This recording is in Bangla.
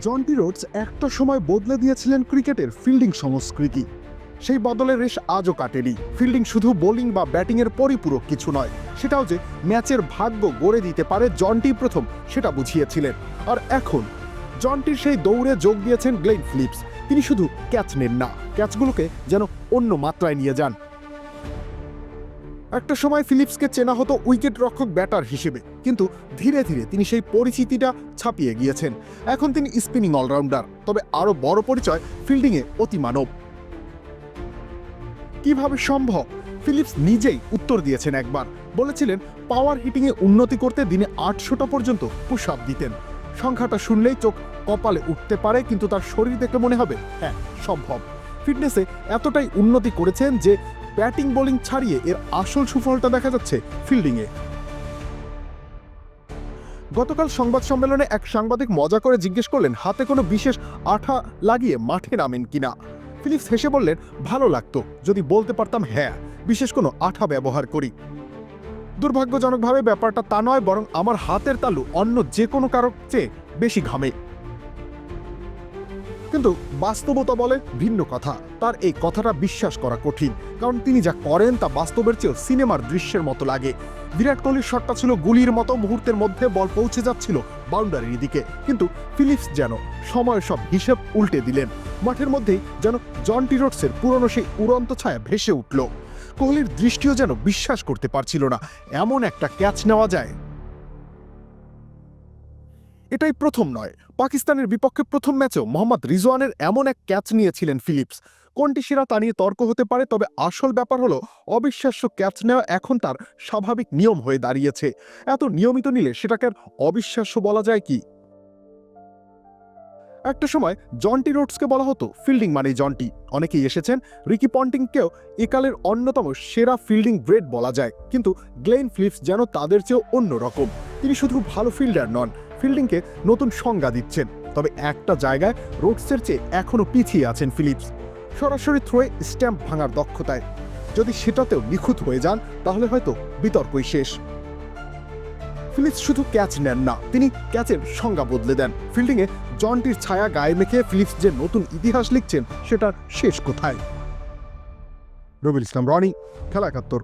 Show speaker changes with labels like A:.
A: জন্টি রোডস একটা সময় বদলে দিয়েছিলেন ক্রিকেটের ফিল্ডিং সংস্কৃতি। সেই বদলের রেশ আজও কাটেনি। ফিল্ডিং শুধু বোলিং বা ব্যাটিংয়ের পরিপূরক কিছু নয়, সেটাও যে ম্যাচের ভাগ্য গড়ে দিতে পারে জন্টি প্রথম, সেটা বুঝিয়েছিলেন। আর এখন, জন্টির সেই দৌড়ে যোগ দিয়েছেন গ্লেন ফিলিপস। তিনি শুধু ক্যাচ নেন না, ক্যাচগুলোকে যেন অন্য মাত্রায় নিয়ে যান। একটা সময় ফিলিপসকে চেনা হতো উইকেট রক্ষক ব্যাটার হিসেবে, কিন্তু ধীরে ধীরে তিনি সেই পরিচিতিটা ছাপিয়ে গিয়েছেন। এখন তিনি স্পিনিং অলরাউন্ডার, তবে আরও বড় পরিচয় ফিল্ডিংয়ে অতি মানব। কীভাবে সম্ভব? ফিলিপস নিজেই উত্তর দিয়েছেন একবার। বলেছিলেন, পাওয়ার হিটিংয়ে উন্নতি করতে দিনে আটশোটা পর্যন্ত পুশ আপ দিতেন। সংখ্যাটা শুনলেই চোখ কপালে উঠতে পারে, কিন্তু তার শরীর দেখলে মনে হবে হ্যাঁ সম্ভব। ফিটনেসে এতটাই উন্নতি করেছেন যে ব্যাটিং বোলিং ছাড়িয়ে এর আসল সুফলটা দেখা যাচ্ছে ফিল্ডিংয়ে। গতকাল সংবাদ সম্মেলনে এক সাংবাদিক মজা করে জিজ্ঞেস করলেন, হাতে কোনো বিশেষ আঠা লাগিয়ে মাঠে নামেন কিনা? ফিলিপস হেসে বললেন, ভালো লাগতো, যদি বলতে পারতাম হ্যাঁ বিশেষ কোনো আঠা ব্যবহার করি। দুর্ভাগ্যজনকভাবে ব্যাপারটা তা নয়, বরং আমার হাতের তালু অন্য যে কোনো কারও চেয়ে বেশি ঘামে। কিন্তু বাস্তবতা বলে ভিন্ন কথা। তার এই কথাটা বিশ্বাস করা কঠিন, কারণ তিনি যা করেন তা বাস্তবের চেয়েও সিনেমার দৃশ্যের মতো লাগে। বিরাট কোহলির শটটা ছিল গুলির মতো, মুহূর্তের মধ্যে বল পৌঁছে যাচ্ছিল বাউন্ডারির দিকে। কিন্তু ফিলিপস যেন সময় সব হিসেব উল্টে দিলেন। মাঠের মধ্যেই যেন জন টিরোটসের পুরনো সেই উড়ন্ত ছায়া ভেসে উঠল। কোহলির দৃষ্টিও যেন বিশ্বাস করতে পারছিল না, এমন একটা ক্যাচ নেওয়া যায়। এটাই প্রথম নয়। পাকিস্তানের বিপক্ষে প্রথম ম্যাচেও মোহাম্মদ রিজওয়ানের এমন এক ক্যাচ নিয়েছিলেন ফিলিপস। কোনটি সেরা তা নিয়ে তর্ক হতে পারে, তবে আসল ব্যাপার হলো অবিশ্বাস্য ক্যাচ নেওয়া এখন তার স্বাভাবিক নিয়ম হয়ে দাঁড়িয়েছে। এত নিয়মিত নিলে সেটাকে অবিশ্বাস্য বলা যায় কি? একটা সময় জন্টি রোডসকে বলা হতো ফিল্ডিং মানে জন্টি। অনেকেই এসেছেন রিকি পন্টিংকেও একালের অন্যতম সেরা ফিল্ডিং গ্রেড বলা যায়। কিন্তু গ্লেন ফিলিপস যেন তাদের চেয়েও অন্য রকম তিনি শুধু ভালো ফিল্ডার নন ফিল্ডিংকে নতুন সংজ্ঞা দিচ্ছেন। তবে একটা জায়গায় রোডসের চেয়ে এখনও পিছিয়ে আছেন ফিলিপস। সরাসরি থ্রোয়ে স্ট্যাম্প ভাঙার দক্ষতায়। যদি সেটাতেও নিখুঁত হয়ে যান, তাহলে হয়তো বিতর্কই শেষ। ফিলিপস শুধু ক্যাচ নেন না, তিনি ক্যাচের সংজ্ঞা বদলে দেন। ফিল্ডিংয়ে জনটির ছায়া গায়ে মেখে ফিলিপস যে নতুন ইতিহাস লিখছেন, সেটার শেষ কোথায়? রবিল ইসলাম, রনি, খেলা একাত্তর।